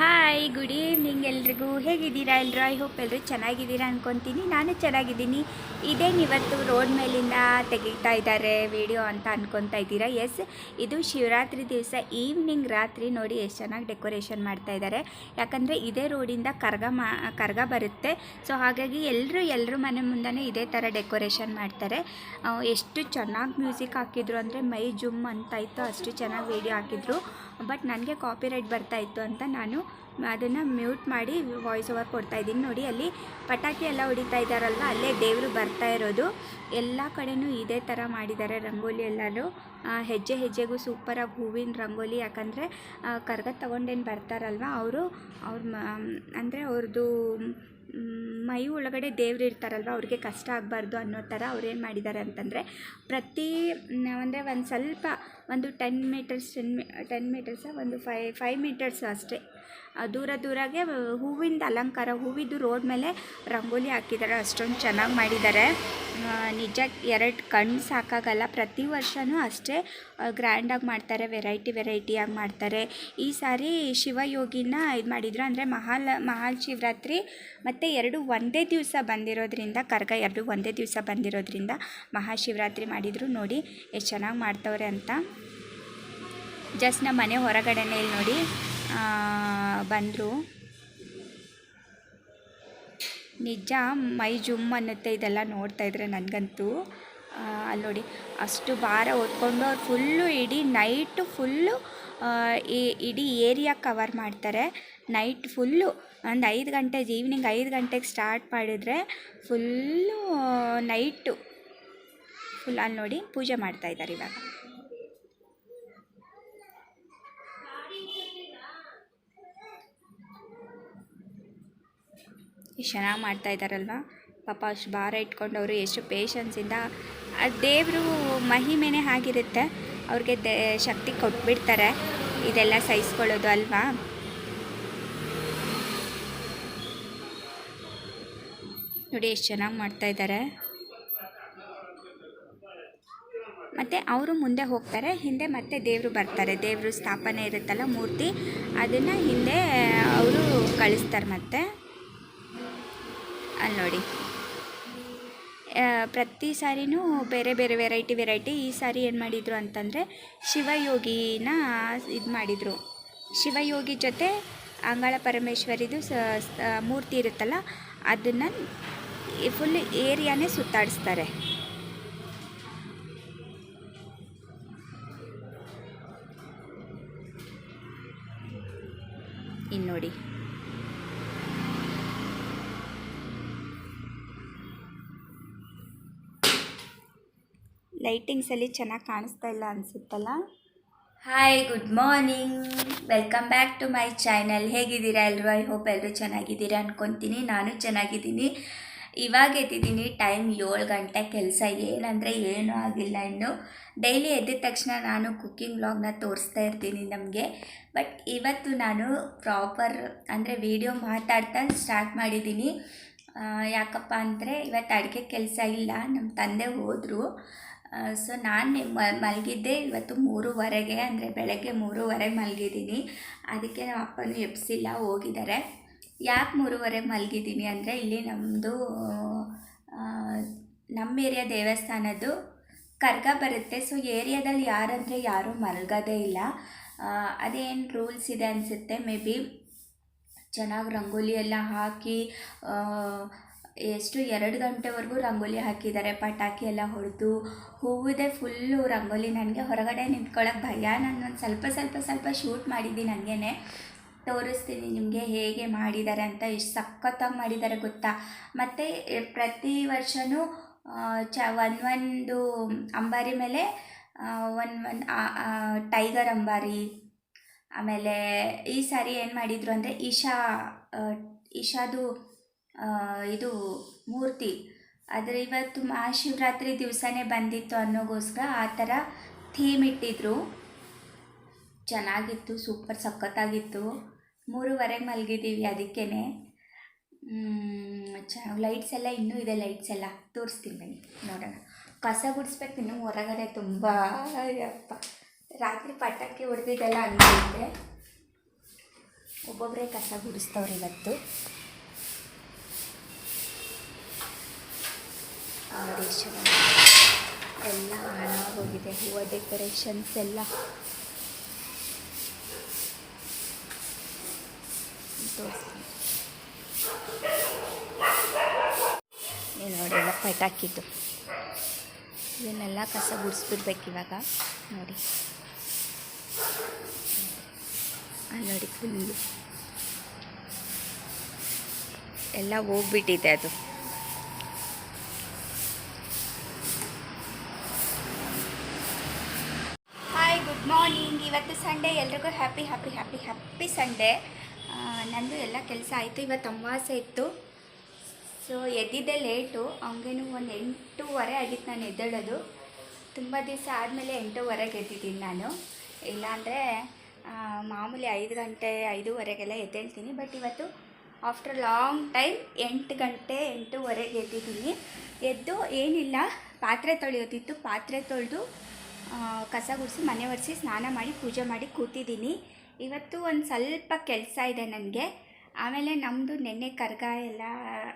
Hi. Hi, good evening ಎಲ್ರಿಗೂ. ಹೇಗಿದ್ದೀರಾ ಎಲ್ಲರೂ ಐ ಹೋಪ್ ಎಲ್ಲರೂ ಚೆನ್ನಾಗಿದ್ದೀರಾ ಅಂದ್ಕೊತೀನಿ ನಾನು ಚೆನ್ನಾಗಿದ್ದೀನಿ. ಇದೇನು ಇವತ್ತು ರೋಡ್ ಮೇಲಿಂದ ತೆಗಿತಾ ಇದ್ದಾರೆ ವಿಡಿಯೋ ಅಂತ ಅಂದ್ಕೊತಾ ಇದ್ದೀರಾ? ಎಸ್ ಇದು ಶಿವರಾತ್ರಿ ದಿವಸ. ಈವ್ನಿಂಗ್ ರಾತ್ರಿ ನೋಡಿ ಎಷ್ಟು ಚೆನ್ನಾಗಿ ಡೆಕೋರೇಷನ್ ಮಾಡ್ತಾ ಇದ್ದಾರೆ. ಯಾಕಂದರೆ ಇದೇ ರೋಡಿಂದ ಕರ್ಗ ಕರ್ಗ ಬರುತ್ತೆ. ಸೊ ಹಾಗಾಗಿ ಎಲ್ಲರೂ ಎಲ್ಲರೂ ಮನೆ ಮುಂದೆ ಇದೇ ಥರ ಡೆಕೋರೇಷನ್ ಮಾಡ್ತಾರೆ. ಎಷ್ಟು ಚೆನ್ನಾಗಿ ಮ್ಯೂಸಿಕ್ ಹಾಕಿದ್ರು ಅಂದರೆ ಮೈ ಜುಮ್ ಅಂತ ಇತ್ತು. ಅಷ್ಟು ಚೆನ್ನಾಗಿ ವಿಡಿಯೋ ಹಾಕಿದ್ರು. ಬಟ್ ನನಗೆ ಕಾಪಿರೈಟ್ ಬರ್ತಾ ಇತ್ತು ಅಂತ ನಾನು ಅದನ್ನು ಮ್ಯೂಟ್ ಮಾಡಿ ವಾಯ್ಸ್ ಓವರ್ ಕೊಡ್ತಾ ಇದ್ದೀನಿ. ನೋಡಿ, ಅಲ್ಲಿ ಪಟಾಕಿ ಎಲ್ಲ ಹೊಡಿತಾ ಇದ್ದಾರಲ್ವ? ಅಲ್ಲೇ ದೇವರು ಬರ್ತಾ ಇರೋದು. ಎಲ್ಲ ಕಡೆನೂ ಇದೇ ಥರ ಮಾಡಿದ್ದಾರೆ ರಂಗೋಲಿ ಎಲ್ಲರೂ ಹೆಜ್ಜೆ ಹೆಜ್ಜೆಗೂ ಸೂಪರಾಗಿ ಹೂವಿನ ರಂಗೋಲಿ. ಯಾಕಂದರೆ ಕರ್ಗ ತೊಗೊಂಡೇನು ಬರ್ತಾರಲ್ವ? ಅವರು, ಅವ್ರ ಅಂದರೆ ಅವ್ರದ್ದು ಮೈ ಒಳಗಡೆ ದೇವ್ರು ಇರ್ತಾರಲ್ವ? ಅವ್ರಿಗೆ ಕಷ್ಟ ಆಗಬಾರ್ದು ಅನ್ನೋ ಥರ ಅವ್ರು ಏನು ಮಾಡಿದ್ದಾರೆ ಅಂತಂದರೆ, ಪ್ರತಿ ಅಂದರೆ ಒಂದು ಸ್ವಲ್ಪ, ಒಂದು ten metres ten ten metres ಒಂದು ಫೈ ಫೈವ್ ಮೀಟರ್ಸ್ ಅಷ್ಟೇ. ದೂರ ದೂರಾಗೆ ಹೂವಿಂದ ಅಲಂಕಾರ, ಹೂವಿದ್ದು ರೋಡ್ ಮೇಲೆ ರಂಗೋಲಿ ಹಾಕಿದ್ದಾರೆ. ಅಷ್ಟೊಂದು ಚೆನ್ನಾಗಿ ಮಾಡಿದ್ದಾರೆ. ನಿಜ, ಎರಡು ಕಣ್ಣು ಸಾಕಾಗಲ್ಲ. ಪ್ರತಿ ವರ್ಷವೂ ಅಷ್ಟೇ ಗ್ರ್ಯಾಂಡಾಗಿ ಮಾಡ್ತಾರೆ ವೆರೈಟಿ ವೆರೈಟಿಯಾಗಿ ಮಾಡ್ತಾರೆ. ಈ ಸಾರಿ ಶಿವಯೋಗಿನ ಇದು ಮಾಡಿದ್ರು ಅಂದರೆ ಮಹಾಲ, ಮಹಾಲ್ ಶಿವರಾತ್ರಿ ಮತ್ತು ಎರಡು ಒಂದೇ ದಿವಸ ಬಂದಿರೋದ್ರಿಂದ, ಕರ್ಗ ಎರಡು ಒಂದೇ ದಿವಸ ಬಂದಿರೋದ್ರಿಂದ ಮಹಾಶಿವರಾತ್ರಿ ಮಾಡಿದರು. ನೋಡಿ, ಎಷ್ಟು ಚೆನ್ನಾಗಿ ಮಾಡ್ತವ್ರೆ ಅಂತ. ಜಸ್ಟ್ ನಮ್ಮ ಮನೆ ಹೊರಗಡೆನೇ ಇಲ್ಲಿ ನೋಡಿ. ಬಂದರು. ನಿಜ, ಮೈ ಜುಮ್ ಅನ್ನುತ್ತೆ ಇದೆಲ್ಲ ನೋಡ್ತಾ ಇದ್ರೆ ನನಗಂತೂ. ಅಲ್ಲಿ ನೋಡಿ, ಅಷ್ಟು ಭಾರ ಹೊತ್ಕೊಂಡು ಅವ್ರು ಫುಲ್ಲು ಇಡೀ ನೈಟು ಫುಲ್ಲು ಇಡೀ ಏರಿಯಾ ಕವರ್ ಮಾಡ್ತಾರೆ. ನೈಟ್ ಫುಲ್ಲು ಒಂದು ಐದು ಗಂಟೆ, ಈವ್ನಿಂಗ್ ಐದು ಗಂಟೆಗೆ ಸ್ಟಾರ್ಟ್ ಮಾಡಿದರೆ ಫುಲ್ಲು ನೈಟು. ಫುಲ್ ಅಲ್ಲಿ ನೋಡಿ, ಪೂಜೆ ಮಾಡ್ತಾ ಇದ್ದಾರೆ ಇವಾಗ. ಎಷ್ಟು ಚೆನ್ನಾಗಿ ಮಾಡ್ತಾ ಇದ್ದಾರಲ್ವ? ಪಾಪ ಅಷ್ಟು ಭಾರ ಇಟ್ಕೊಂಡು ಅವರು ಎಷ್ಟು ಪೇಷನ್ಸಿಂದ ಆ ದೇವರು ಮಹಿಮೆನೇ ಆಗಿರುತ್ತೆ. ಅವ್ರಿಗೆ ಶಕ್ತಿ ಕೊಟ್ಬಿಡ್ತಾರೆ. ಇದೆಲ್ಲ ಸಹಿಸ್ಕೊಳ್ಳೋದು ಅಲ್ವಾ? ನೋಡಿ ಎಷ್ಟು ಚೆನ್ನಾಗಿ ಮಾಡ್ತಾ ಇದ್ದಾರೆ. ಮತ್ತು ಅವರು ಮುಂದೆ ಹೋಗ್ತಾರೆ, ಹಿಂದೆ ಮತ್ತೆ ದೇವರು ಬರ್ತಾರೆ. ದೇವರು ಸ್ಥಾಪನೆ ಇರುತ್ತಲ್ಲ ಮೂರ್ತಿ, ಅದನ್ನು ಹಿಂದೆ ಅವರು ಕಳಿಸ್ತಾರೆ ಮತ್ತೆ. ಅಲ್ಲಿ ನೋಡಿ. ಪ್ರತಿ ಸಾರಿನೂ ಬೇರೆ ಬೇರೆ ವೆರೈಟಿ ವೆರೈಟಿ ಈ ಸಾರಿ ಏನು ಮಾಡಿದರು ಅಂತಂದರೆ ಶಿವಯೋಗಿನ ಇದು ಮಾಡಿದರು. ಶಿವಯೋಗಿ ಜೊತೆ ಅಂಗಳ ಪರಮೇಶ್ವರಿದು ಮೂರ್ತಿ ಇರುತ್ತಲ್ಲ, ಅದನ್ನು ಫುಲ್ ಏರಿಯಾನೇ ಸುತ್ತಾಡಿಸ್ತಾರೆ. ಇನ್ನು ನೋಡಿ. ಲೈಟಿಂಗ್ಸಲ್ಲಿ ಚೆನ್ನಾಗಿ ಕಾಣಿಸ್ತಾ ಇಲ್ಲ ಅನಿಸುತ್ತಲ್ಲ? Hi good morning welcome back to my channel ಹೇಗಿದ್ದೀರಾ ಎಲ್ಲರೂ? ಐ ಹೋಪ್ ಎಲ್ಲರೂ ಚೆನ್ನಾಗಿದ್ದೀರಾ ಅನ್ಕೊತೀನಿ. ನಾನು ಚೆನ್ನಾಗಿದ್ದೀನಿ. ಇವಾಗ ಎದ್ದಿದ್ದೀನಿ ಟೈಮ್ ಏಳು ಗಂಟೆ ಕೆಲಸ. ಏನಂದರೆ ಏನೂ ಆಗಿಲ್ಲ ಇನ್ನು. ಡೈಲಿ ಎದ್ದಿದ ತಕ್ಷಣ ನಾನು ಕುಕ್ಕಿಂಗ್ ವ್ಲಾಗ್ನ ತೋರಿಸ್ತಾ ಇರ್ತೀನಿ ನಮಗೆ. ಬಟ್ ಇವತ್ತು ನಾನು ಪ್ರಾಪರ್ ಅಂದರೆ ವಿಡಿಯೋ ಮಾತಾಡ್ತಾ ಸ್ಟಾರ್ಟ್ ಮಾಡಿದ್ದೀನಿ. ಯಾಕಪ್ಪ ಅಂದರೆ ಇವತ್ತು ಅಡುಗೆ ಕೆಲಸ ಇಲ್ಲ. ನಮ್ಮ ತಂದೆ ಹೋದರು. ಸೊ ನಾನು ಮಲಗಿದ್ದೆ ಇವತ್ತು ಮೂರುವರೆಗೆ, ಅಂದರೆ ಬೆಳಗ್ಗೆ ಮೂರುವರೆಗೆ ಮಲಗಿದ್ದೀನಿ. ಅದಕ್ಕೆ ನಮ್ಮ ಅಪ್ಪನೂ ಎಬ್ಸಿಲ್ಲ ಹೋಗಿದ್ದಾರೆ ಯಾಕೆ ಮೂರುವರೆಗೆ ಮಲಗಿದ್ದೀನಿ ಅಂದರೆ ಇಲ್ಲಿ ನಮ್ಮದು ನಮ್ಮ ಏರಿಯಾ ದೇವಸ್ಥಾನದ್ದು ಕರ್ಗ ಬರುತ್ತೆ. ಸೊ ಏರಿಯಾದಲ್ಲಿ ಯಾರಂದರೆ ಯಾರೂ ಮಲಗೋದೇ ಇಲ್ಲ. ಅದೇನು ರೂಲ್ಸ್ ಇದೆ ಅನಿಸುತ್ತೆ, ಮೇ ಬಿ ಚೆನ್ನಾಗಿ ರಂಗೋಲಿ ಎಲ್ಲ ಹಾಕಿ ಎಷ್ಟು ಎರಡು ಗಂಟೆವರೆಗೂ ರಂಗೋಲಿ ಹಾಕಿದ್ದಾರೆ. ಪಟಾಕಿ ಎಲ್ಲ ಹೊಡೆದು ಹೂವಿದೆ ಫುಲ್ಲು ರಂಗೋಲಿ. ನನಗೆ ಹೊರಗಡೆ ನಿಂತ್ಕೊಳ್ಳೋಕೆ ಭಯ. ನಾನು ಒಂದು ಸ್ವಲ್ಪ ಸ್ವಲ್ಪ ಸ್ವಲ್ಪ ಶೂಟ್ ಮಾಡಿದ್ದೀನಿ ಹಂಗೇ ತೋರಿಸ್ತೀನಿ ನಿಮಗೆ ಹೇಗೆ ಮಾಡಿದ್ದಾರೆ ಅಂತ. ಎಷ್ಟು ಸಖತ್ತಾಗಿ ಮಾಡಿದ್ದಾರೆ ಗೊತ್ತಾ? ಮತ್ತು ಪ್ರತಿ ವರ್ಷವೂ ಚ ಒಂದೊಂದು ಅಂಬಾರಿ ಮೇಲೆ ಒಂದು ಒಂದು ಟೈಗರ್ ಅಂಬಾರಿ, ಆಮೇಲೆ ಈ ಸಾರಿ ಏನು ಮಾಡಿದರು ಅಂದರೆ ಈಶಾ ಇಶಾದು ಇದು ಮೂರ್ತಿ. ಆದರೆ ಇವತ್ತು ಮಹಾಶಿವರಾತ್ರಿ ದಿವಸನೇ ಬಂದಿತ್ತು ಅನ್ನೋಗೋಸ್ಕರ ಆ ಥರ ಥೀಮ್ ಇಟ್ಟಿದ್ರು. ಚೆನ್ನಾಗಿತ್ತು ಸೂಪರ್ ಸಖತ್ತಾಗಿತ್ತು. ಮೂರುವರೆಗೆ ಮಲಗಿದ್ದೀವಿ ಅದಕ್ಕೇ ಚೆನ್ನಾಗಿ ಲೈಟ್ಸ್ ಎಲ್ಲ ಇನ್ನೂ ಇದೆ ಲೈಟ್ಸ್ ಎಲ್ಲ. ತೋರಿಸ್ತೀನಿ ಬನ್ನಿ, ನೋಡೋಣ. ಕಸ ಗುಡಿಸ್ಬೇಕು ಇನ್ನೂ ಹೊರಗಡೆ ತುಂಬ ಅಪ್ಪ ರಾತ್ರಿ ಪಟಾಕಿ ಹೊಡೆದಿದ್ದೆಲ್ಲ ಹಂಗೈತೆ ಒಬ್ಬೊಬ್ಬರೇ ಕಸ ಗುಡಿಸ್ತವ್ರು ಇವತ್ತು. ನೋಡಿ ಎಲ್ಲ ಹಾಳಾಗೋಗಿದೆ ಹೂವು ಡೆಕೋರೇಷನ್ಸ್ ಎಲ್ಲ. ತೋರಿಸ್ತೀನಿ. ನೀವು ನೋಡಿ, ಎಲ್ಲ ಪಟಾಕಿದ್ದು ಇದನ್ನೆಲ್ಲ ಕಸ ಗುಡಿಸ್ಬಿಡ್ಬೇಕು ಇವಾಗ. ನೋಡಿ. ಅಲ್ಲಿ ನೋಡಿ ಫುಲ್ಲು ಎಲ್ಲ ಹೋಗ್ಬಿಟ್ಟಿದೆ ಅದು ಹಾಯ್ ಗುಡ್ ಮಾರ್ನಿಂಗ್ ಇವತ್ತು ಸಂಡೇ, ಎಲ್ರಿಗೂ happy happy happy happy Sunday. ನಂದು ಎಲ್ಲ ಕೆಲಸ ಆಯಿತು, ಇವತ್ತು ಅಮಾವಾಸ್ಯೆ ಇತ್ತು. ಸೊ ಎದ್ದಿದ್ದೆ ಲೇಟು ಹಂಗೇನು ಒಂದು ಎಂಟೂವರೆ ಆಗಿತ್ತು ನಾನು ಎದ್ದೇಳೋದು. ತುಂಬ ದಿವಸ ಆದಮೇಲೆ ಎಂಟೂವರೆಗೆ ಎದ್ದಿದ್ದೀನಿ ನಾನು. ಇಲ್ಲಾಂದರೆ ಮಾಮೂಲಿ ಐದು ಗಂಟೆ, ಐದೂವರೆಗೆಲ್ಲ ಎದ್ದೇಳ್ತೀನಿ. ಬಟ್ ಇವತ್ತು ಆಫ್ಟರ್ ಲಾಂಗ್ ಟೈಮ್ ಎಂಟು ಗಂಟೆ, ಎಂಟೂವರೆಗೆ ಎದ್ದಿದ್ದೀನಿ. ಎದ್ದು ಏನಿಲ್ಲ, ಪಾತ್ರೆ ತೊಳೆಯೋದಿತ್ತು. ಪಾತ್ರೆ ತೊಳೆದು ಕಸ ಗುಡಿಸಿ ಮನೆ ಒರೆಸಿ ಸ್ನಾನ ಮಾಡಿ ಪೂಜೆ ಮಾಡಿ ಕೂತಿದ್ದೀನಿ. ಇವತ್ತು ಒಂದು ಸ್ವಲ್ಪ ಕೆಲಸ ಇದೆ ನನಗೆ. ಆಮೇಲೆ ನಮ್ಮದು ನೆನ್ನೆ ಕರ್ಗ ಎಲ್ಲ,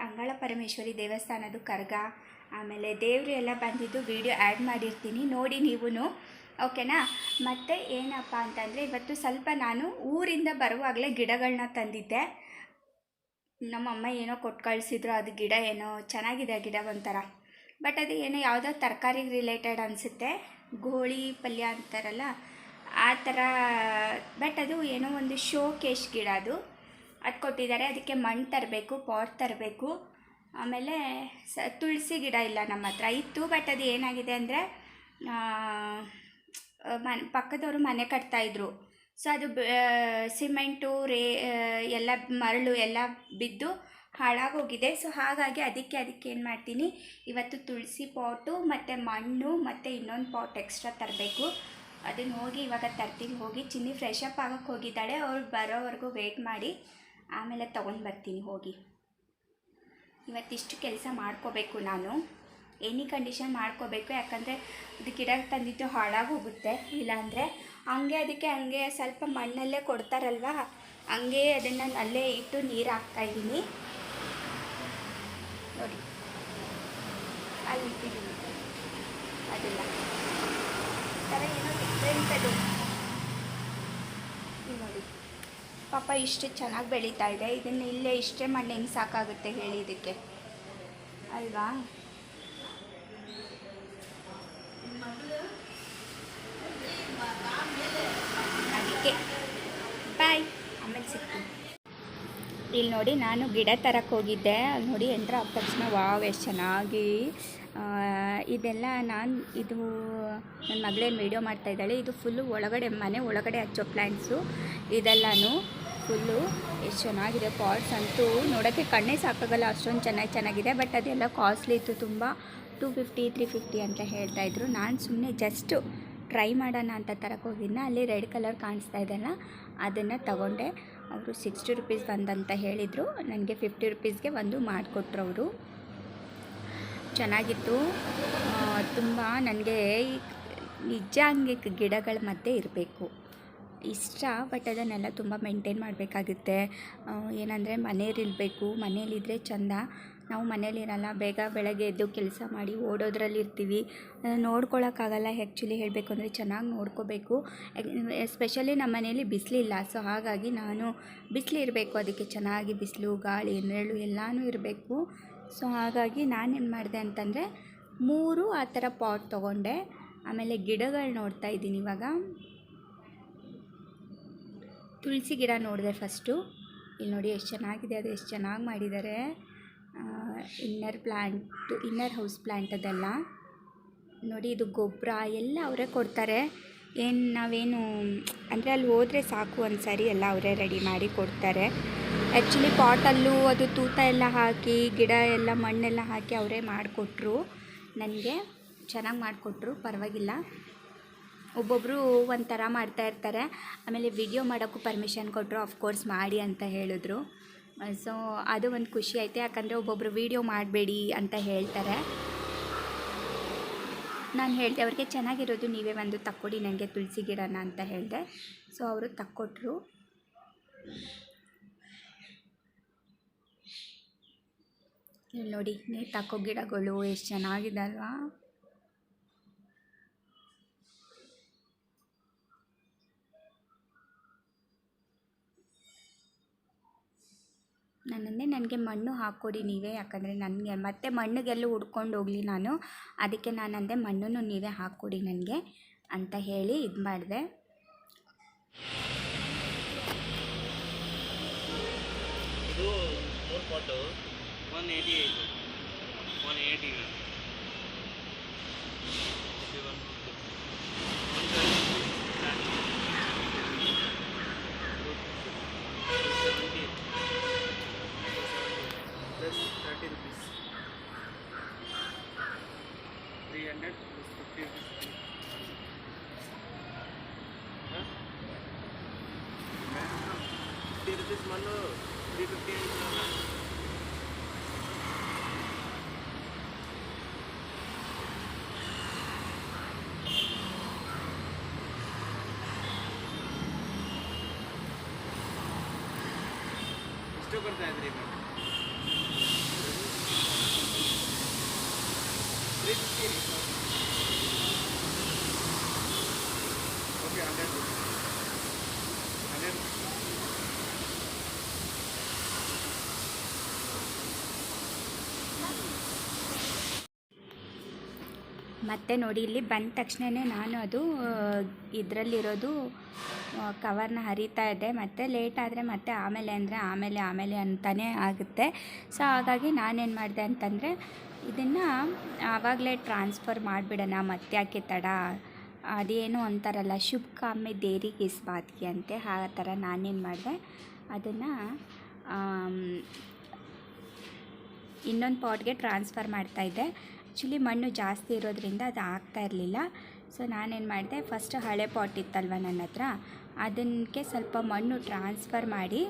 ಅಂಗಳ ಪರಮೇಶ್ವರಿ ದೇವಸ್ಥಾನದ್ದು ಕರ್ಗ, ಆಮೇಲೆ ದೇವರು ಎಲ್ಲ ಬಂದಿದ್ದು ವಿಡಿಯೋ ಆ್ಯಡ್ ಮಾಡಿರ್ತೀನಿ. ನೋಡಿ ನೀವು ಓಕೆನಾ? ಮತ್ತು ಏನಪ್ಪ ಅಂತಂದರೆ ಇವತ್ತು ಸ್ವಲ್ಪ ನಾನು ಊರಿಂದ ಬರುವಾಗಲೇ ಗಿಡಗಳನ್ನ ತಂದಿದ್ದೆ. ನಮ್ಮಮ್ಮ ಏನೋ ಕೊಟ್ಟು ಕಳಿಸಿದ್ರು ಅದು ಗಿಡ ಏನೋ ಚೆನ್ನಾಗಿದೆ ಗಿಡ ಒಂಥರ. ಬಟ್ ಅದು ಏನೋ ಯಾವುದೋ ತರಕಾರಿಗೆ ರಿಲೇಟೆಡ್ ಅನಿಸುತ್ತೆ. ಗೋಳಿ ಪಲ್ಯ ಅಂತಾರಲ್ಲ, ಆ ಥರ ಬಟ್ ಅದು ಏನೋ ಒಂದು ಶೋ ಕೇಶ್ ಗಿಡ ಅದು. ಅದು ಕೊಟ್ಟಿದ್ದಾರೆ, ಅದಕ್ಕೆ ಮಣ್ಣು ತರಬೇಕು ಪಾಟ್ ತರಬೇಕು. ಆಮೇಲೆ ಸ, ತುಳಸಿ ಗಿಡ ಇಲ್ಲ ನಮ್ಮ ಹತ್ರ. ಇತ್ತು ಬಟ್ ಅದು ಏನಾಗಿದೆ ಅಂದರೆ ಮನೆ, ಪಕ್ಕದವರು ಮನೆ ಕಟ್ತಾಯಿದ್ರು ಸೊ ಅದು ಸಿಮೆಂಟು, ರೇ ಎಲ್ಲ ಮರಳು ಎಲ್ಲ ಬಿದ್ದು ಹಾಳಾಗೋಗಿದೆ. ಸೊ, ಹಾಗಾಗಿ ಅದಕ್ಕೆ ಅದಕ್ಕೆ ಏನು ಮಾಡ್ತೀನಿ? ಇವತ್ತು ತುಳಸಿ ಪಾಟು, ಮತ್ತು ಮಣ್ಣು, ಮತ್ತು ಇನ್ನೊಂದು ಪಾಟ್ ಎಕ್ಸ್ಟ್ರಾ ತರಬೇಕು. ಅದನ್ನು ಹೋಗಿ ಇವಾಗ ತರ್ತೀನಿ. ಹೋಗಿ ಚಿನ್ನಿ ಫ್ರೆಶ್ ಅಪ್ ಆಗೋಕ್ಕೆ ಹೋಗಿದ್ದಾಳೆ. ಅವ್ರು ಬರೋವರೆಗೂ ವೆಯ್ಟ್ ಮಾಡಿ ಆಮೇಲೆ ತೊಗೊಂಡು ಬರ್ತೀನಿ ಹೋಗಿ. ಇವತ್ತಿಷ್ಟು ಕೆಲಸ ಮಾಡ್ಕೋಬೇಕು ನಾನು. ಎನಿ ಕಂಡೀಷನ್ ಮಾಡ್ಕೋಬೇಕು. ಯಾಕಂದರೆ ಅದು ಗಿಡ ತಂದಿದ್ದು ಹಾಳಾಗೋಗುತ್ತೆ. ಇಲ್ಲಾಂದರೆ ಹಂಗೆ ಅದಕ್ಕೆ ಹಂಗೆ ಸ್ವಲ್ಪ ಮಣ್ಣಲ್ಲೇ ಕೊಡ್ತಾರಲ್ವ? ಹಂಗೆ ಅದನ್ನು ಅಲ್ಲೇ ಇಟ್ಟು ನೀರು ಹಾಕ್ತಾಯಿದ್ದೀನಿ ನೋಡಿ. ಅಲ್ಲಿ ಇಟ್ಟಿದ್ದೀನಿ ಅದೆಲ್ಲ. ಥರ ಏನೋ ಡಿಫ್ರೆಂಟ್ ಅದು. ನೋಡಿ. ಪಾಪ ಇಷ್ಟು ಚೆನ್ನಾಗಿ ಬೆಳೀತಾ ಇದೆ. ಇದನ್ನು ಇಲ್ಲೇ ಇಷ್ಟೇ ಮಣ್ಣು ಹೆಂಗೆ ಸಾಕಾಗುತ್ತೆ ಹೇಳಿ ಇದಕ್ಕೆ. ಅಲ್ವಾ? ಅದಕ್ಕೆ. ಬಾಯ್ ಆಮೇಲೆ ಸಿಗ್ತೀನಿ. ಇಲ್ಲಿ ನೋಡಿ ನಾನು ಗಿಡ ತರಕ್ಕೆ ಹೋಗಿದ್ದೆ. ಅಲ್ಲಿ ನೋಡಿ ಎಂಟ್ರ್ ಆದ ತಕ್ಷಣ ವಾವ್ ಎಷ್ಟು ಚೆನ್ನಾಗಿ. ಇದೆಲ್ಲ ನಾನು ಇದು ನನ್ನ ಮಗಳೇನು ವೀಡಿಯೋ ಮಾಡ್ತಾ ಇದ್ದಾಳೆ. ಇದು ಫುಲ್ಲು ಒಳಗಡೆ ಮನೆ, ಒಳಗಡೆ ಹಚ್ಚೋ ಪ್ಲ್ಯಾಂಟ್ಸು ಇದೆಲ್ಲನೂ ಫುಲ್ಲು ಎಷ್ಟು ಚೆನ್ನಾಗಿದೆ ಪಾಟ್ಸ್ ಅಂತೂ. ನೋಡೋಕ್ಕೆ ಕಣ್ಣೇ ಸಾಕಾಗಲ್ಲ, ಅಷ್ಟೊಂದು ಚೆನ್ನಾಗಿ ಚೆನ್ನಾಗಿದೆ. ಬಟ್ ಅದೆಲ್ಲ ಕಾಸ್ಟ್ಲಿ ಇತ್ತು ತುಂಬ. ಟೂ ಫಿಫ್ಟಿ ತ್ರೀ ಫಿಫ್ಟಿ ಅಂತ ಹೇಳ್ತಾಯಿದ್ರು ನಾನು ಸುಮ್ಮನೆ ಜಸ್ಟು ಟ್ರೈ ಮಾಡೋಣ ಅಂತ ತರಕ್ಕೆ ಹೋಗಿದ್ದೆ ಅಲ್ಲಿ ರೆಡ್ ಕಲರ್ ಕಾಣಿಸ್ತಾ ಇದೆಯಲ್ಲ ಅದನ್ನು ತಗೊಂಡೆ. ಅವರು ಸಿಕ್ಸ್ಟಿ ರುಪೀಸ್ ಬಂದಂತ ಹೇಳಿದರು. ನನಗೆ ಫಿಫ್ಟಿ ರುಪೀಸ್ಗೆ ಒಂದು ಮಾಡಿಕೊಟ್ರು ಅವರು. ಚೆನ್ನಾಗಿತ್ತು. ತುಂಬ ನನಗೆ ನಿಜ ಹಂಗೆ ಗಿಡಗಳ ಮಧ್ಯೆ ಇರಬೇಕು. ಇಷ್ಟ, ಬಟ್ ಅದನ್ನೆಲ್ಲ ತುಂಬ ಮೇಂಟೈನ್ ಮಾಡಬೇಕಾಗುತ್ತೆ. ಏನಂದರೆ ಮನೇಲಿರಬೇಕು ಮನೇಲಿದ್ದರೆ ಚಂದ. ನಾವು ಮನೇಲಿರಲ್ಲ ಬೇಗ ಬೆಳಗ್ಗೆ ಎದ್ದು ಕೆಲಸ ಮಾಡಿ ಓಡೋದ್ರಲ್ಲಿ ಇರ್ತೀವಿ ನೋಡ್ಕೊಳ್ಳೋಕ್ಕಾಗಲ್ಲ ಆ್ಯಕ್ಚುಲಿ ಹೇಳಬೇಕು ಅಂದರೆ ಚೆನ್ನಾಗಿ ನೋಡ್ಕೋಬೇಕು. ಎಸ್ಪೆಷಲಿ ನಮ್ಮ ಮನೇಲಿ ಬಿಸಿಲಿಲ್ಲ ಸೊ ಹಾಗಾಗಿ ನಾನು ಬಿಸಿಲು ಇರಬೇಕು, ಅದಕ್ಕೆ ಚೆನ್ನಾಗಿ ಬಿಸಿಲು, ಗಾಳಿ, ನೆರಳು ಎಲ್ಲನೂ ಇರಬೇಕು. ಸೊ ಹಾಗಾಗಿ ನಾನೇನು ಮಾಡಿದೆ ಅಂತಂದರೆ ಮೂರು ಆ ಥರ ಪಾಟ್ ತೊಗೊಂಡೆ. ಆಮೇಲೆ ಗಿಡಗಳು ನೋಡ್ತಾ ಇದ್ದೀನಿ ಇವಾಗ. ತುಳಸಿ ಗಿಡ ನೋಡಿದೆ ಫಸ್ಟು ಇಲ್ಲಿ ನೋಡಿ ಎಷ್ಟು ಚೆನ್ನಾಗಿದೆ, ಅದು ಎಷ್ಟು ಚೆನ್ನಾಗಿ ಮಾಡಿದ್ದಾರೆ. Inner plant inner house plant ಅದೆಲ್ಲ. ನೋಡಿ, ಇದು ಗೊಬ್ಬರ ಎಲ್ಲ ಅವರೇ ಕೊಡ್ತಾರೆ. ಏನು ನಾವೇನು, ಅಂದರೆ ಅಲ್ಲಿ ಹೋದರೆ ಸಾಕು ಒಂದು ಸಾರಿ ಎಲ್ಲ ಅವರೇ ರೆಡಿ ಮಾಡಿ ಕೊಡ್ತಾರೆ. ಆ್ಯಕ್ಚುಲಿ ಪಾಟಲ್ಲೂ ಅದು ತೂತ ಎಲ್ಲ ಹಾಕಿ, ಗಿಡ ಎಲ್ಲ, ಮಣ್ಣೆಲ್ಲ ಹಾಕಿ ಅವರೇ ಮಾಡಿಕೊಟ್ರು. ನನಗೆ ಚೆನ್ನಾಗಿ ಮಾಡಿಕೊಟ್ರು, ಪರವಾಗಿಲ್ಲ. ಒಬ್ಬೊಬ್ಬರು ಒಂಥರ ಮಾಡ್ತಾಯಿರ್ತಾರೆ ಆಮೇಲೆ ವಿಡಿಯೋ ಮಾಡೋಕ್ಕೂ ಪರ್ಮಿಷನ್ ಕೊಟ್ಟರು ಆಫ್ಕೋರ್ಸ್ ಮಾಡಿ ಅಂತ ಹೇಳಿದ್ರು. ಸೊ ಅದು ಒಂದು ಖುಷಿ ಐತೆ, ಯಾಕಂದರೆ ಒಬ್ಬೊಬ್ಬರು ವೀಡಿಯೋ ಮಾಡಬೇಡಿ ಅಂತ ಹೇಳ್ತಾರೆ. ನಾನು ಹೇಳಿದೆ, ಅವ್ರಿಗೆ ಚೆನ್ನಾಗಿರೋದು ನೀವೇ ಒಂದು ತಕ್ಕೊಡಿ ನನಗೆ ತುಳಸಿ ಗಿಡನ ಅಂತ ಹೇಳಿದೆ. ಸೊ ಅವರು ತಕ್ಕೊಟ್ರು. ನೋಡಿ, ನೀವು ತಕ್ಕೋ ಗಿಡಗಳು ಎಷ್ಟು ಚೆನ್ನಾಗಿದೆ ಅಲ್ವಾ ನಾನಂದೆ ನನಗೆ ಮಣ್ಣು ಹಾಕ್ಕೊಡಿ ನೀವೇ, ಯಾಕಂದರೆ ನನಗೆ ಮತ್ತೆ ಮಣ್ಣಿಗೆಲ್ಲೂ ಹುಡ್ಕೊಂಡು ಹೋಗಲಿ ನಾನು. ಅದಕ್ಕೆ ನಾನಂದೆ ಮಣ್ಣನ್ನು ನೀವೇ ಹಾಕ್ಕೊಡಿ ನನಗೆ ಅಂತ ಹೇಳಿ ಇದು ಮಾಡಿದೆ four pot one eighty eight one eighty plus thirty rupees three hundred plus fifty rupees fifty rupees ಮಣ್ಣು ತ್ರೀ ಫಿಫ್ಟಿ ಎಷ್ಟು ಕೊಡ್ತಾ ಇದ್ರಿ ಮ್ಯಾಮ್ ಮತ್ತೆ ನೋಡಿ, ಇಲ್ಲಿ ಬಂದ ತಕ್ಷಣವೇ ನಾನು ಅದು ಇದರಲ್ಲಿರೋದು ಕವರ್ನ ಹರಿತಾ ಇದೆ ಮತ್ತು ಲೇಟ್ ಆದರೆ ಮತ್ತೆ ಆಮೇಲೆ ಅಂದರೆ ಆಮೇಲೆ ಆಮೇಲೆ ಅಂತಲೇ ಆಗುತ್ತೆ. ಸೊ ಹಾಗಾಗಿ ನಾನೇನು ಮಾಡಿದೆ ಅಂತಂದರೆ ಇದನ್ನು ಆವಾಗಲೇ ಟ್ರಾನ್ಸ್ಫರ್ ಮಾಡಿಬಿಡೋಣ, ಮತ್ತೆ ಯಾಕೆ ತಡ? ಅದೇನು ಅಂತಾರಲ್ಲ ಶುಭ ಕಾಮೆ ದೇರಿಗೆ ಬಾತ್ಗೆ ಅಂತೆ, ಆ ಥರ ನಾನೇನು ಮಾಡಿದೆ. ಅದನ್ನು ಇನ್ನೊಂದು ಪಾಟ್ಗೆ ಟ್ರಾನ್ಸ್ಫರ್ ಮಾಡ್ತಾಯಿದ್ದೆ ಆ್ಯಕ್ಚುಲಿ ಮಣ್ಣು ಜಾಸ್ತಿ ಇರೋದ್ರಿಂದ ಅದು ಆಗ್ತಾ ಇರಲಿಲ್ಲ. ಸೊ ನಾನೇನು ಮಾಡಿದೆ ಫಸ್ಟ್ ಹಳೆ ಪಾಟ್ ಇತ್ತಲ್ವ ನನ್ನ ಹತ್ರ ಅದಕ್ಕೆ ಸ್ವಲ್ಪ ಮಣ್ಣು ಟ್ರಾನ್ಸ್ಫರ್ ಮಾಡಿ,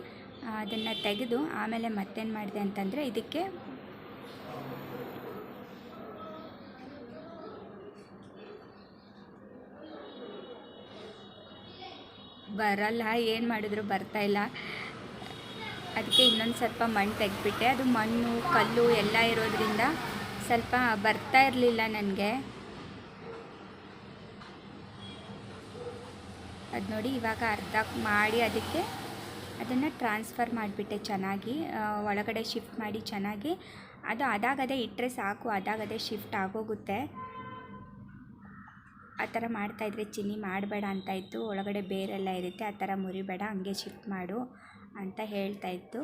ಅದನ್ನು ತೆಗೆದು ಆಮೇಲೆ ಮತ್ತೇನು ಮಾಡಿದೆ ಅಂತಂದರೆ ಇದಕ್ಕೆ ಬರಲ್ಲ, ಏನು ಮಾಡಿದ್ರು ಇಲ್ಲ. ಅದಕ್ಕೆ ಇನ್ನೊಂದು ಸ್ವಲ್ಪ ಮಣ್ಣು ತೆಗೆದ್ಬಿಟ್ಟೆ. ಅದು ಮಣ್ಣು, ಕಲ್ಲು ಎಲ್ಲ ಇರೋದ್ರಿಂದ ಸ್ವಲ್ಪ ಬರ್ತಾ ಇರಲಿಲ್ಲ ನನಗೆ. ಅದು ನೋಡಿ ಇವಾಗ ಅರ್ಧ ಮಾಡಿ ಅದಕ್ಕೆ ಅದನ್ನು ಟ್ರಾನ್ಸ್ಫರ್ ಮಾಡಿಬಿಟ್ಟೆ ಚೆನ್ನಾಗಿ. ಒಳಗಡೆ ಶಿಫ್ಟ್ ಮಾಡಿ ಚೆನ್ನಾಗಿ. ಅದು ಅದಾಗದೇ ಇಟ್ಟರೆ ಸಾಕು, ಅದಾಗದೇ ಶಿಫ್ಟ್ ಆಗೋಗುತ್ತೆ. ಆ ಥರ ಮಾಡ್ತಾಯಿದ್ರೆ ಚಿನ್ನಿ ಮಾಡಬೇಡ ಅಂತ ಇತ್ತು. ಒಳಗಡೆ ಬೇರೆಲ್ಲ ಇರುತ್ತೆ. ಆ ಥರ ಮುರಿಬೇಡ. ಹಂಗೆ ಶಿಫ್ಟ್ ಮಾಡು ಅಂತ ಹೇಳ್ತಾ ಇತ್ತು.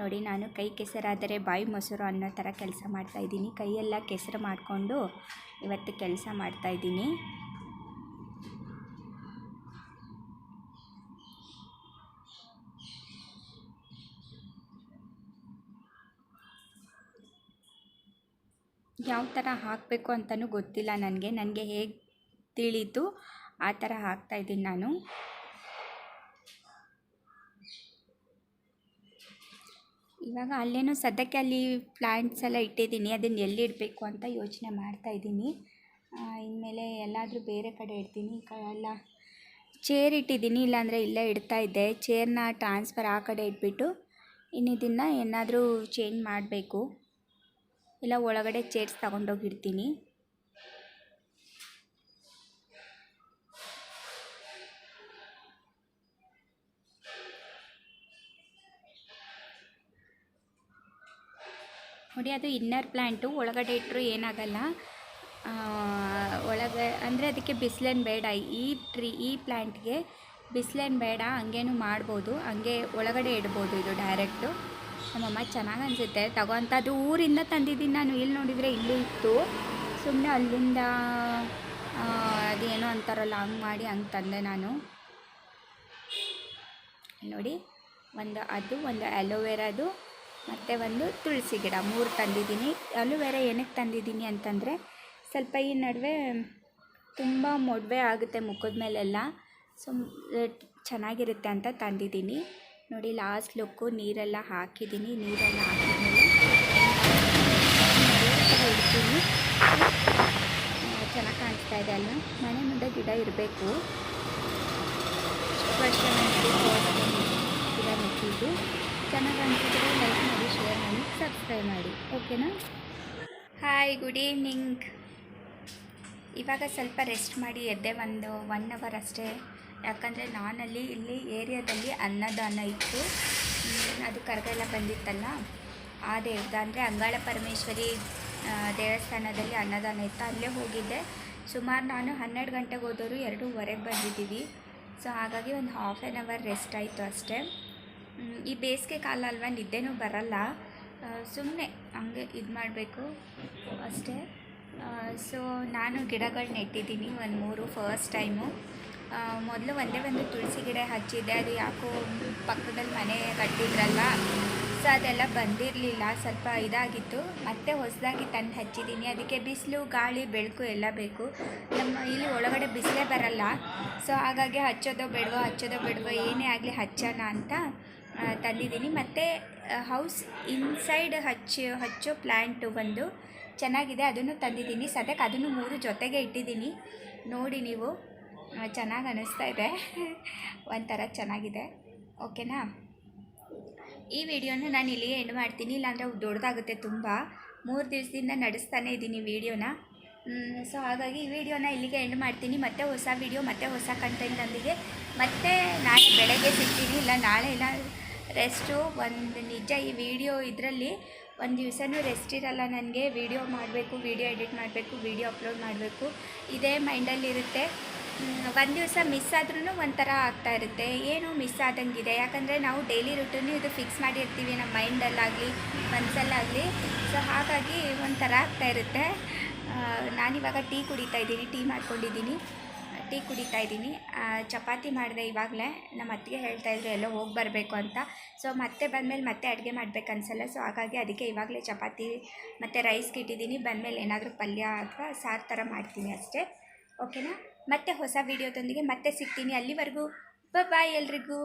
ನೋಡಿ, ನಾನು ಕೈ ಕೆಸರಾದರೆ ಬಾಯಿ ಮೊಸರು ಅನ್ನೋ ಥರ ಕೆಲಸ ಮಾಡ್ತಾಯಿದ್ದೀನಿ ಕೈಯೆಲ್ಲ ಕೆಸರು ಮಾಡಿಕೊಂಡು ಇವತ್ತು ಕೆಲಸ ಮಾಡ್ತಾಯಿದ್ದೀನಿ ಯಾವ ಥರ ಹಾಕಬೇಕು ಅಂತಲೂ ಗೊತ್ತಿಲ್ಲ ನನಗೆ. ನನಗೆ ಹೇಗೆ ತಿಳಿತು ಆ ಥರ ಹಾಕ್ತಾಯಿದ್ದೀನಿ ನಾನು. ಇವಾಗ ಅಲ್ಲೇನೋ ಸದ್ಯಕ್ಕೆ ಅಲ್ಲಿ ಪ್ಲ್ಯಾಂಟ್ಸ್ ಎಲ್ಲ ಇಟ್ಟಿದ್ದೀನಿ, ಅದನ್ನು ಎಲ್ಲಿ ಇಡಬೇಕು ಅಂತ ಯೋಚನೆ ಮಾಡ್ತಾ ಇದ್ದೀನಿ. ಇನ್ಮೇಲೆ ಎಲ್ಲಾದರೂ ಬೇರೆ ಕಡೆ ಇಡ್ತೀನಿ. ಈ ಕ ಎಲ್ಲ ಚೇರ್ ಇಟ್ಟಿದ್ದೀನಿ, ಇಲ್ಲಾಂದರೆ ಇಲ್ಲೇ ಇಡ್ತಾ ಇದ್ದೆ. ಚೇರ್ನ ಟ್ರಾನ್ಸ್ಫರ್ ಆ ಕಡೆ ಇಟ್ಬಿಟ್ಟು ಇನ್ನಿದನ್ನು ಏನಾದರೂ ಚೇಂಜ್ ಮಾಡಬೇಕು. ಇಲ್ಲ, ಒಳಗಡೆ ಚೇರ್ಸ್ ತಗೊಂಡೋಗಿ ನೋಡಿ, ಅದು ಇನ್ನರ್ ಪ್ಲ್ಯಾಂಟು ಒಳಗಡೆ ಇಟ್ಟರು ಏನಾಗಲ್ಲ. ಒಳಗೆ, ಅಂದರೆ ಅದಕ್ಕೆ ಬಿಸಿಲೇನು ಬೇಡ. ಈ ಟ್ರೀ ಈ ಪ್ಲ್ಯಾಂಟ್ಗೆ ಬಿಸಿಲೇನು ಬೇಡ, ಹಂಗೇನು ಮಾಡ್ಬೋದು. ಹಂಗೆ ಒಳಗಡೆ ಇಡ್ಬೋದು ಇದು ಡೈರೆಕ್ಟು ನಮ್ಮಮ್ಮ ಚೆನ್ನಾಗಿ ಅನಿಸುತ್ತೆ. ತಗೋಂತ ಅದು ಊರಿಂದ ತಂದಿದ್ದೀನಿ ನಾನು. ಇಲ್ಲಿ ನೋಡಿದರೆ ಇಲ್ಲೂ ಇತ್ತು. ಸುಮ್ಮನೆ ಅಲ್ಲಿಂದ ಅದೇನೋ ಅಂತಾರಲ್ಲ, ಹಂಗೆ ಮಾಡಿ ಹಂಗೆ ತಂದೆ ನಾನು. ನೋಡಿ, ಒಂದು, ಅದು ಒಂದು ಅಲೋವೆರಾದು ಮತ್ತು ಒಂದು ತುಳಸಿ ಗಿಡ. ಮೂರು ತಂದಿದ್ದೀನಿ. ಅಲೋವೆರಾ ಏನಕ್ಕೆ ತಂದಿದ್ದೀನಿ ಅಂತಂದರೆ ಸ್ವಲ್ಪ ಈ ನಡುವೆ ತುಂಬ ಮೊಡವೆ ಆಗುತ್ತೆ ಮುಖದ ಮೇಲೆಲ್ಲ. ಸೊ ಚೆನ್ನಾಗಿರುತ್ತೆ ಅಂತ ತಂದಿದ್ದೀನಿ. ನೋಡಿ, ಲಾಸ್ಟ್ ಲುಕ್ಕು ನೀರೆಲ್ಲ ಹಾಕಿದ್ದೀನಿ. ನೀರೆಲ್ಲ ಹಾಕಿದ್ಮೇಲೆ ಇಡ್ತೀನಿ ಚೆನ್ನಾಗಿ ಕಾಣಿಸ್ತಾ ಇದೆ ಅಲ್ಲ ಮನೆ ಮುಂದೆ ಗಿಡ ಇರಬೇಕು. ಗಿಡ ನೆಟ್ಟಿದ್ದು ಚೆನ್ನಾಗಿ ಅನಿಸಿದ್ರೆ ಲೈಕ್ ಮಾಡಿ ಶೇರ್ ಮಾಡಿ ಸಬ್ಸ್ಕ್ರೈಬ್ ಮಾಡಿ. ಓಕೆನಾ ಹಾಯ್ ಗುಡ್ ಈವ್ನಿಂಗ್ ಇವಾಗ ಸ್ವಲ್ಪ ರೆಸ್ಟ್ ಮಾಡಿ, ಎದ್ದೆ ಒಂದು ಒನ್ ಅವರ್ ಅಷ್ಟೇ. ಯಾಕಂದರೆ ನಾನಲ್ಲಿ ಇಲ್ಲಿ ಏರಿಯಾದಲ್ಲಿ ಅನ್ನದಾನ ಇತ್ತು. ಅದು ಕರಗೆಲ್ಲ ಬಂದಿತ್ತಲ್ಲ. ಆ ದೇವ್ರದ ಅಂದರೆ ಅಂಗಾಳ ಪರಮೇಶ್ವರಿ ದೇವಸ್ಥಾನದಲ್ಲಿ ಅನ್ನದಾನ ಇತ್ತು. ಅಲ್ಲೇ ಹೋಗಿದ್ದೆ. ಸುಮಾರು ನಾನು ಹನ್ನೆರಡು ಗಂಟೆಗೆ ಹೋದವರು ಎರಡೂವರೆಗೆ ಬಂದಿದ್ದೀವಿ. ಸೊ ಹಾಗಾಗಿ ಒಂದು ಹಾಫ್ ಆ್ಯನ್ ಅವರ್ ರೆಸ್ಟ್ ಆಯಿತು ಅಷ್ಟೇ. ಈ ಬೇಸಿಗೆ ಕಾಲ ಅಲ್ವಾ ನಿದ್ದೆನೂ ಬರಲ್ಲ. ಸುಮ್ಮನೆ ಹಂಗೆ ಇದು ಮಾಡಬೇಕು ಅಷ್ಟೇ. ಸೊ ನಾನು ಗಿಡಗಳು ನೆಟ್ಟಿದ್ದೀನಿ ಒಂದು ಮೂರು ಫಸ್ಟ್ ಟೈಮು ಮೊದಲು ಒಂದೇ ಒಂದು ತುಳಸಿ ಗಿಡ ಹಚ್ಚಿದ್ದೆ. ಅದು ಯಾಕೋ ಪಕ್ಕದಲ್ಲಿ ಮನೆ ಕಟ್ಟಿದ್ರಲ್ಲ ಸೊ ಅದೆಲ್ಲ ಬಂದಿರಲಿಲ್ಲ. ಸ್ವಲ್ಪ ಇದಾಗಿತ್ತು. ಮತ್ತೆ ಹೊಸದಾಗಿ ತಂದು ಹಚ್ಚಿದ್ದೀನಿ ಅದಕ್ಕೆ ಬಿಸಿಲು, ಗಾಳಿ, ಬೆಳಕು ಎಲ್ಲ ಬೇಕು. ನಮ್ಮ ಇಲ್ಲಿ ಒಳಗಡೆ ಬಿಸಿಲೇ ಬರಲ್ಲ. ಸೊ ಹಾಗಾಗಿ ಹಚ್ಚೋದೋ ಬೇಡವೋ ಹಚ್ಚೋದೋ ಬೇಡವೋ ಏನೇ ಆಗಲಿ ಹಚ್ಚೋಣ ಅಂತ ತಂದಿದ್ದೀನಿ. ಮತ್ತು ಹೌಸ್ ಇನ್ಸೈಡ್ ಹಚ್ಚಿ, ಹಚ್ಚೋ ಪ್ಲ್ಯಾಂಟು ಬಂದು ಚೆನ್ನಾಗಿದೆ. ಅದನ್ನು ತಂದಿದ್ದೀನಿ. ಸದ್ಯಕ್ಕೆ ಅದನ್ನು ಮೂರು ಜೊತೆಗೆ ಇಟ್ಟಿದ್ದೀನಿ. ನೋಡಿ ನೀವು. ಚೆನ್ನಾಗಿ ಅನ್ನಿಸ್ತಾ ಇದೆ. ಒಂಥರ ಚೆನ್ನಾಗಿದೆ. ಓಕೆನಾ? ಈ ವಿಡಿಯೋನ ನಾನು ಇಲ್ಲಿಗೆ ಎಂಡ್ ಮಾಡ್ತೀನಿ. ಇಲ್ಲಾಂದರೆ ದೊಡ್ಡದಾಗುತ್ತೆ ತುಂಬ. ಮೂರು ದಿವಸದಿಂದ ನಡೆಸ್ತಾನೆ ಇದ್ದೀನಿ ವಿಡಿಯೋನ. ಸೊ ಹಾಗಾಗಿ ಈ ವಿಡಿಯೋನ ಇಲ್ಲಿಗೆ ಎಂಡ್ ಮಾಡ್ತೀನಿ. ಮತ್ತೆ ಹೊಸ ವಿಡಿಯೋ, ಮತ್ತೆ ಹೊಸ ಕಂಟೆಂಟ್ನೊಂದಿಗೆ ಮತ್ತೆ ನಾಳೆ ಬೆಳಗ್ಗೆ ಸಿಗ್ತೀನಿ. ಇಲ್ಲ, ನಾಳೆ ಇಲ್ಲ. ರೆಸ್ಟು, ಒಂದು ನಿಜ ಈ ವಿಡಿಯೋ ಇದರಲ್ಲಿ ಒಂದು ದಿವಸನೂ ರೆಸ್ಟ್ ಇರಲ್ಲ ನನಗೆ. ವಿಡಿಯೋ ಮಾಡಬೇಕು, ವಿಡಿಯೋ ಎಡಿಟ್ ಮಾಡಬೇಕು, ವಿಡಿಯೋ ಅಪ್ಲೋಡ್ ಮಾಡಬೇಕು. ಇದೇ ಮೈಂಡಲ್ಲಿರುತ್ತೆ ಒಂದು ದಿವಸ ಮಿಸ್ ಆದ್ರೂ ಒಂಥರ ಆಗ್ತಾ ಇರುತ್ತೆ. ಏನು ಮಿಸ್ ಆದಂಗಿದೆ. ಯಾಕಂದರೆ ನಾವು ಡೈಲಿ ರುಟೀನು ಇದು ಫಿಕ್ಸ್ ಮಾಡಿರ್ತೀವಿ ನಮ್ಮ ಮೈಂಡಲ್ಲಾಗಲಿ ಮನಸ್ಸಲ್ಲಾಗಲಿ ಸೊ, ಹಾಗಾಗಿ ಒಂಥರ ಆಗ್ತಾ ಇರುತ್ತೆ. ನಾನಿವಾಗ ಟೀ ಕುಡಿತಾ ಇದ್ದೀನಿ, ಟೀ ಮಾಡ್ಕೊಂಡಿದ್ದೀನಿ. ಟೀ ಕುಡಿತಾ ಇದ್ದೀನಿ. ಚಪಾತಿ ಮಾಡಿದೆ ಇವಾಗಲೇ. ನಮ್ಮ ಅತ್ತಿಗೆ ಹೇಳ್ತಾ ಇದ್ರು, ಎಲ್ಲೋ ಹೋಗಿ ಬರಬೇಕು ಅಂತ. ಸೊ ಮತ್ತೆ ಬಂದಮೇಲೆ ಮತ್ತೆ ಅಡುಗೆ ಮಾಡ್ಬೇಕು ಅನಿಸಲ್ಲ. ಸೊ ಹಾಗಾಗಿ ಅದಕ್ಕೆ ಇವಾಗಲೇ ಚಪಾತಿ ಮತ್ತು ರೈಸ್ಗೆ ಇಟ್ಟಿದ್ದೀನಿ ಬಂದಮೇಲೆ ಏನಾದರೂ ಪಲ್ಯ ಅಥವಾ ಸಾರು ಥರ ಮಾಡ್ತೀನಿ ಅಷ್ಟೇ. ಓಕೆನಾ ಮತ್ತೆ ಹೊಸ ವೀಡಿಯೋದೊಂದಿಗೆ ಮತ್ತೆ ಸಿಗ್ತೀನಿ. ಅಲ್ಲಿವರೆಗೂ ಬಾಯ್ ಎಲ್ರಿಗೂ.